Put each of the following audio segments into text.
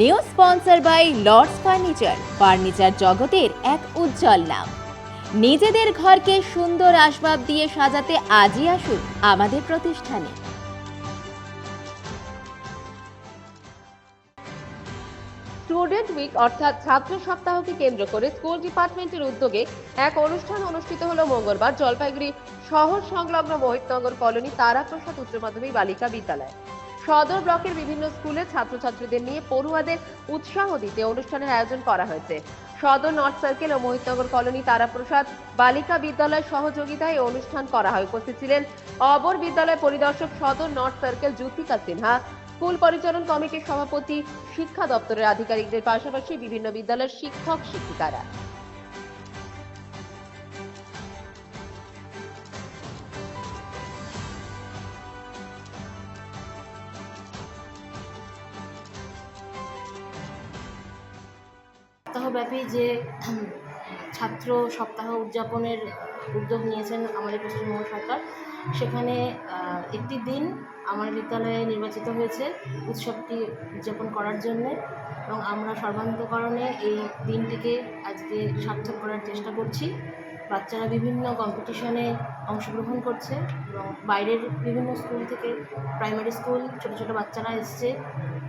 New sponsor by Lords furniture. Furniture জগতের এক উজ্জ্বল নাম। নিজেদের ঘরকে সুন্দর আসবাব দিয়ে সাজাতে আজই আসুন আমাদের প্রতিষ্ঠানে। স্টুডেন্ট উইক অর্থাৎ ছাত্র সপ্তাহকে কেন্দ্র করে স্কুল ডিপার্টমেন্টের উদ্যোগে এক অনুষ্ঠান অনুষ্ঠিত হলো মঙ্গলবার জলপাইগুড়ি শহর সংলগ্ন মহিতনগর কলোনি তারাপ্রসাদ উচ্চ মাধ্যমিক বালিকা বিদ্যালয়। সদর ব্লকের বিভিন্ন স্কুলের ছাত্রছাত্রীদের নিয়ে পড়ুয়াদের উৎসাহ দিতে অনুষ্ঠানের আয়োজন করা হয়েছে। সদর নর্থ সার্কেল ও মোহিতনগর কলোনি তারাপ্রসাদ বালিকা বিদ্যালয় সহযোগিতায় অনুষ্ঠান করা হয়। উপস্থিত ছিলেন অবর বিদ্যালয় পরিদর্শক সদর north circle Jyotika Sinha, school পরিচালন কমিটির সভাপতি শিক্ষা দপ্তরের আধিকারিকদের পাশাপাশি বিভিন্ন বিদ্যালয়ের শিক্ষক শিক্ষিকারা সপ্তাহব্যাপী যে ছাত্র সপ্তাহ উদযাপনের উদ্যোগ নিয়েছেন আমাদের পশ্চিমবঙ্গ সরকার, সেখানে একটি দিন আমার বিদ্যালয়ে নির্বাচিত হয়েছে উৎসবটি উদযাপন করার জন্যে এবং আমরা সর্বান্তকরণে এই দিনটিকে আজকে সার্থক করার চেষ্টা করছি। বাচ্চারা বিভিন্ন কম্পিটিশনে অংশগ্রহণ করছে এবং বাইরের বিভিন্ন স্কুল থেকে প্রাইমারি স্কুল ছোটো ছোটো বাচ্চারা এসছে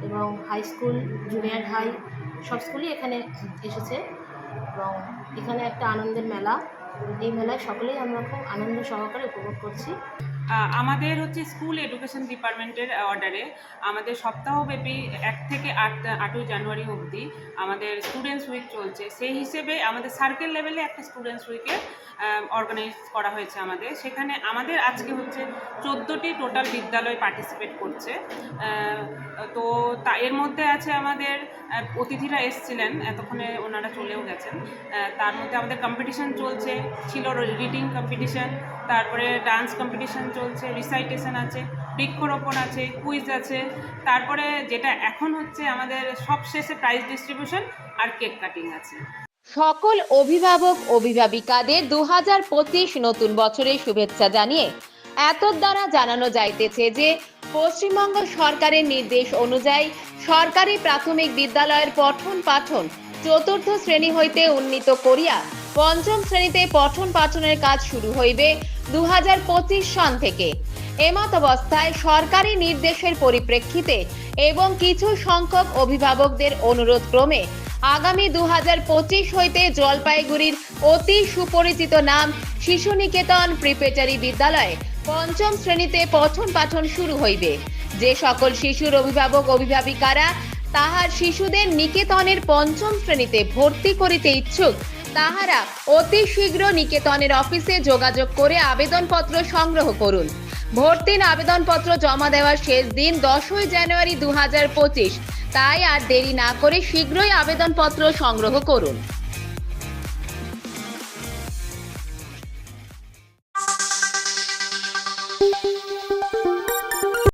এবং হাই স্কুল জুনিয়র হাই সব স্কুলই এখানে এসেছে এবং এখানে একটা আনন্দের মেলা। এই মেলায় সকলেই আমরা খুব আনন্দ সহকারে উপভোগ করছি। আমাদের হচ্ছে স্কুল এডুকেশন ডিপার্টমেন্টের অর্ডারে আমাদের সপ্তাহব্যাপী এক থেকে আট, আটই জানুয়ারি অবধি আমাদের স্টুডেন্টস উইক চলছে। সেই হিসেবে আমাদের সার্কেল লেভেলে একটা স্টুডেন্টস উইকে অর্গানাইজ করা হয়েছে আমাদের। সেখানে আমাদের আজকে হচ্ছে চোদ্দোটি টোটাল বিদ্যালয় পার্টিসিপেট করছে। তো তা, এর মধ্যে আছে আমাদের অতিথিরা এসছিলেন, এতক্ষণে ওনারা চলেও গেছেন। তার মধ্যে আমাদের কম্পিটিশান চলছে, ছিল রিডিং কম্পিটিশান তারপরে ডান্স কম্পিটিশন চলছে রিসাইটেশন আছে, বৃক্ষরোপণ আছে কুইজ আছে। তারপরে যেটা এখন হচ্ছে আমাদের সবশেষে প্রাইজ ডিস্ট্রিবিউশন আর কেক কাটিং আছে। সকল অভিভাবক, অভিভাবিকাদের দু নতুন বছরের শুভেচ্ছা জানিয়ে এত দ্বারা জানানো যাইতেছে যে, পশ্চিমবঙ্গ সরকারের নির্দেশ অনুযায়ী সরকারি প্রাথমিক বিদ্যালয়ের পঠন পাঠন চতুর্থ শ্রেণি হইতে উন্নীত করিয়া পঞ্চম শ্রেণীতে পঠন পাঠনের কাজ শুরু হইবে। দু সন থেকে। এমত অবস্থায় সরকারি নির্দেশের পরিপ্রেক্ষিতে এবং কিছু সংখ্যক অভিভাবকদের অনুরোধ ক্রমে আগামী দু হইতে জলপাইগুড়ির অতি সুপরিচিত নাম শিশু নিকেতন প্রিপেটারি বিদ্যালয়ে পঞ্চম শ্রেণীতে পঠন পাঠন শুরু হইবে। যে সকল শিশুর অভিভাবক, অভিভাবিকারা তাহার শিশুদের নিকেতনের পঞ্চম শ্রেণীতে ভর্তি করিতে ইচ্ছুক তাহারা অতি শীঘ্র নিকেতনের অফিসে যোগাযোগ করে আবেদনপত্র সংগ্রহ করুন। ভর্তির আবেদনপত্র জমা দেওয়ার শেষ দিন দশই জানুয়ারি দু হাজার পঁচিশ। তাই আর দেরি না করে শীঘ্রই আবেদনপত্র সংগ্রহ করুন।